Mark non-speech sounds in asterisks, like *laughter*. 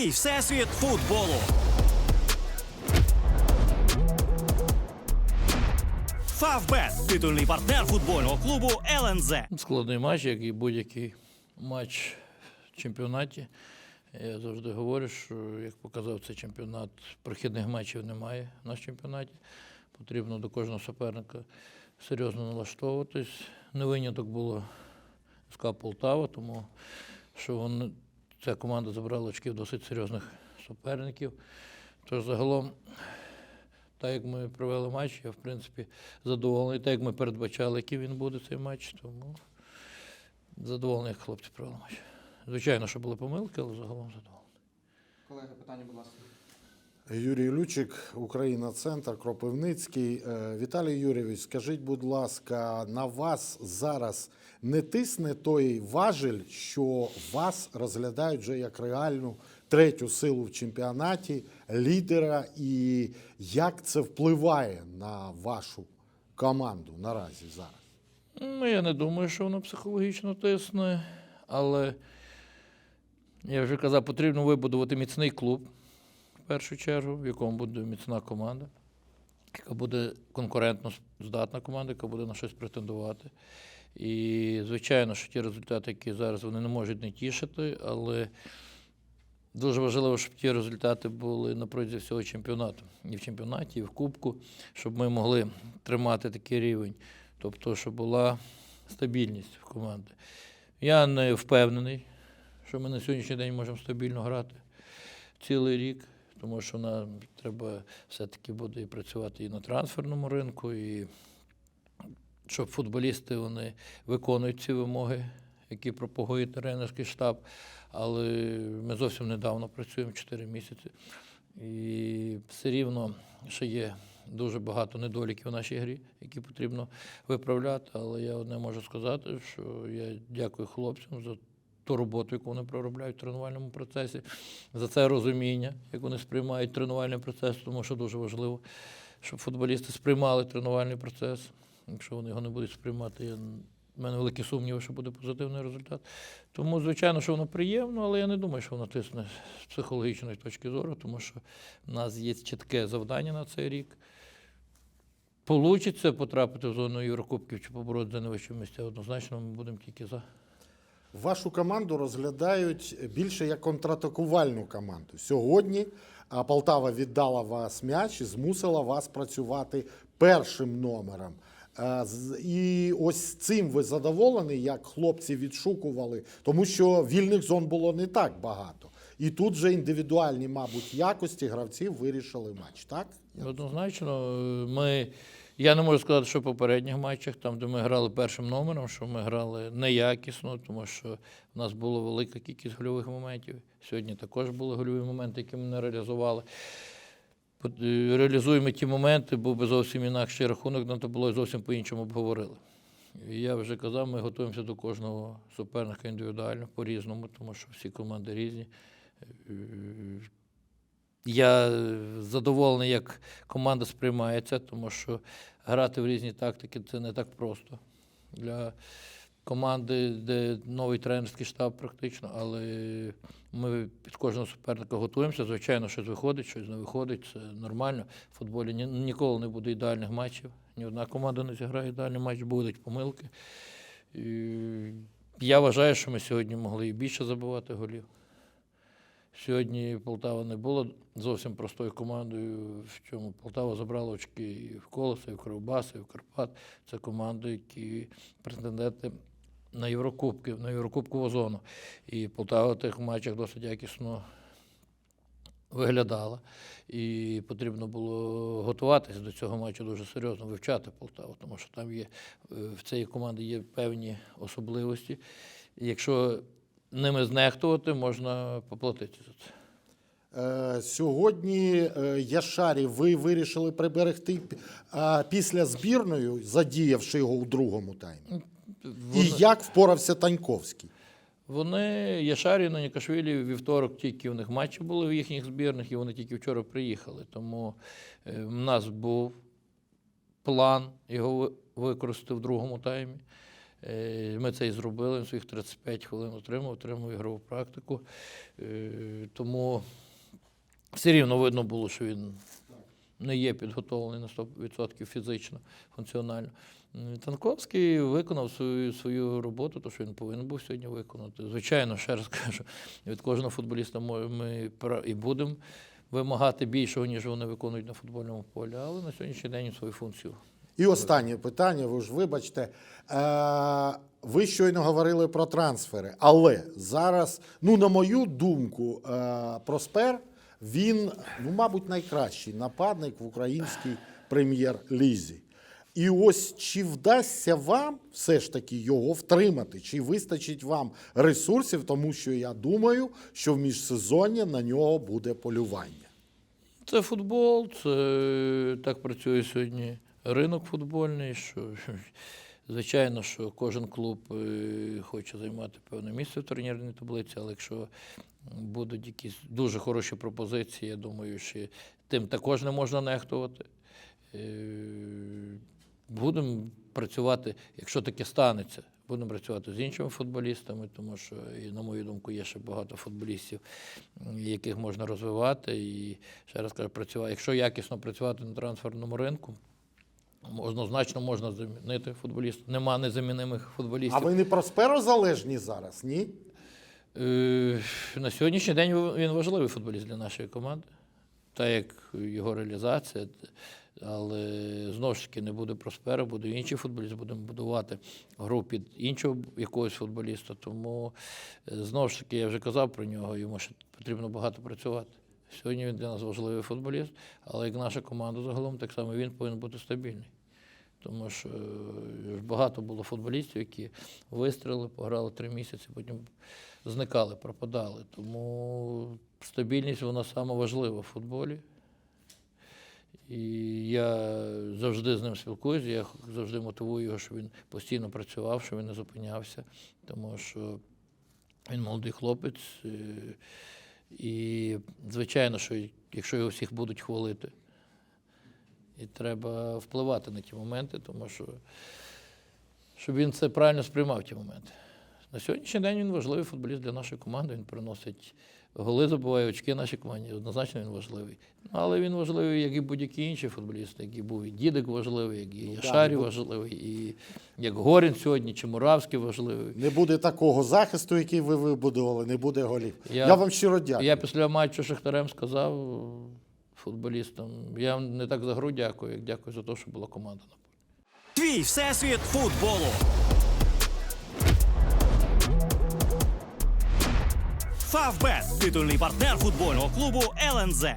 Твій всесвіт футболу. Фавбет титульний партнер футбольного клубу ЛНЗ. Складний матч, як і будь-який матч в чемпіонаті. Я завжди говорю, що як показав цей чемпіонат, прохідних матчів немає в нашому чемпіонаті. Потрібно до кожного суперника серйозно налаштовуватись. Не виняток було СК Полтава, тому що вони, ця команда забрала очків досить серйозних суперників. Тож загалом, так як ми провели матч, я в принципі задоволений, так як ми передбачали, який він буде цей матч, тому задоволений, як хлопці провели матч. Звичайно, що були помилки, але загалом задоволений. Колеги, питання, будь ласка. Юрій Лючик, Україна Центр, Кропивницький. Е, Віталій Юрійович, скажіть, будь ласка, на вас зараз не тисне той важель, що вас розглядають вже як реальну третю силу в чемпіонаті, лідера, і як це впливає на вашу команду наразі зараз? Ну, я не думаю, що воно психологічно тисне, але я вже казав, потрібно вибудувати міцний клуб першу чергу, в якому буде міцна команда, яка буде конкурентно здатна команда, яка буде на щось претендувати. І, звичайно, що ті результати, які зараз вони не можуть не тішити, але дуже важливо, щоб ті результати були на протязі всього чемпіонату. І в чемпіонаті, і в Кубку, щоб ми могли тримати такий рівень. Тобто, щоб була стабільність в команди. Я не впевнений, що ми на сьогоднішній день можемо стабільно грати цілий рік, тому що нам треба все-таки буде і працювати і на трансферному ринку, і щоб футболісти вони виконують ці вимоги, які пропагує тренерський штаб. Але ми зовсім недавно працюємо 4 місяці. І все рівно ще є дуже багато недоліків в нашій грі, які потрібно виправляти. Але я одне можу сказати, що я дякую хлопцям за ту роботу, яку вони проробляють в тренувальному процесі, за це розуміння, як вони сприймають тренувальний процес, тому що дуже важливо, щоб футболісти сприймали тренувальний процес. Якщо вони його не будуть сприймати, я в мене великі сумніви, що буде позитивний результат. Тому, звичайно, що воно приємно, але я не думаю, що воно тисне з психологічної точки зору, тому що в нас є чітке завдання на цей рік. Получиться потрапити в зону Єврокубків чи побороти за найвищі місця, однозначно ми будемо тільки за. Вашу команду розглядають більше як контратакувальну команду. Сьогодні Полтава віддала вас м'яч і змусила вас працювати першим номером. І ось цим ви задоволені, як хлопці відшукували, тому що вільних зон було не так багато. І тут вже індивідуальні, мабуть, якості гравців вирішили матч, так? Однозначно, е, ми, я не можу сказати, що в попередніх матчах, там, де ми грали першим номером, що ми грали неякісно, тому що в нас була велика кількість гольових моментів. Сьогодні також були гольові моменти, які ми не реалізували. Е, Реалізуємо ті моменти, був би зовсім інакший рахунок, на то було зовсім по-іншому б говорили. І я вже казав, ми готуємося до кожного суперника індивідуально, по-різному, тому що всі команди різні. Я е, задоволений, як команда сприймає це, тому що грати в різні тактики це не так просто. Для команди, де новий тренерський штаб практично, але ми під кожного суперника готуємося. Звичайно, щось виходить, щось не виходить. Це нормально. В футболі ні- ніколи не буде ідеальних матчів. Ні одна команда не зіграє ідеальний матч, будуть помилки. І я вважаю, що ми сьогодні могли і більше забивати голів. Сьогодні Полтава не була зовсім простою командою, в чому Полтава забрала очки і в Колоса, і в Кривбас, і в Карпат. Це команди, які претенденти на Єврокубки, на Єврокубкову зону. І Полтава в тих матчах досить якісно виглядала. І потрібно було готуватися до цього матчу дуже серйозно, вивчати Полтаву, тому що там є е, в цієї команди є певні особливості. І якщо ними знехтувати, можна поплатити за це. Е, Сьогодні е, Яшарі ви вирішили приберегти після збірної, задіявши його у другому таймі. І як впорався Таньковський? вони Яшарі на Нікашвілі вівторок тільки у них матчі були в їхніх збірних, і вони тільки вчора приїхали. Тому е, в нас був план його використати в другому таймі. Е, Ми це і зробили. Своїх 35 хвилин отримав, отримав ігрову практику. Е, Тому все рівно видно було, що він не є підготовлений на 100% фізично, функціонально. Танковський виконав свою, свою роботу, то що він повинен був сьогодні виконати. Звичайно, ще раз *laughs* кажу, від кожного футболіста ми і будемо вимагати більшого, ніж вони виконують на футбольному полі, але на сьогоднішній день свою функцію. І останнє питання, ви ж вибачте. Е, ви щойно говорили про трансфери, але зараз, ну, на мою думку, е, Проспер він, ну, мабуть, найкращий нападник в українській прем'єр-лізі. І ось чи вдасться вам все ж таки його втримати, чи вистачить вам ресурсів, тому що я думаю, що в міжсезонні на нього буде полювання. Це футбол, це так працює сьогодні ринок футбольний. Що, звичайно, що кожен клуб е, хоче займати певне місце в турнірній таблиці, але якщо будуть якісь дуже хороші пропозиції, я думаю, що тим також не можна нехтувати. Е, Будемо працювати, якщо таке станеться, будемо працювати з іншими футболістами, тому що, і, на мою думку, є ще багато футболістів, яких можна розвивати. І ще раз кажу, працювати. Якщо якісно працювати на трансферному ринку, однозначно можна замінити футболістів. Нема незамінимих футболістів. А ви не просперозалежні зараз, ні? Е, На сьогоднішній день він важливий футболіст для нашої команди, так як його реалізація. Але знову ж таки не буде Проспера, буде інший футболіст, будемо будувати гру під іншого якогось футболіста. Тому е, знову ж таки, я вже казав про нього, йому ще потрібно багато працювати. Сьогодні він для нас важливий футболіст, але як наша команда загалом, так само він повинен бути стабільний. Тому що е, багато було футболістів, які вистріли, пограли три місяці, потім зникали, пропадали. Тому стабільність вона саме важлива в футболі. І я завжди з ним спілкуюся, я завжди мотивую його, щоб він постійно працював, щоб він не зупинявся, тому що він молодий хлопець. І, звичайно, що якщо його всіх будуть хвалити, і треба впливати на ті моменти, тому що щоб він це правильно сприймав ті моменти. На сьогоднішній день він важливий футболіст для нашої команди. Він приносить голи, забуває очки нашій команді. Однозначно він важливий. Ну, Але він важливий, як і будь-який інший футболіст, як і був і Дідик важливий, як і Яшарі ну, важливий, і як Горін сьогодні, чи Муравський важливий. Не буде такого захисту, який ви вибудували, не буде голів. Я, Я- вам щиро дякую. Я після матчу Шахтарем сказав футболістам, я вам не так за гру дякую, як дякую за те, що була команда. на полі. Твій всесвіт футболу. Фавбет титульний партнер футбольного клубу ЛНЗ.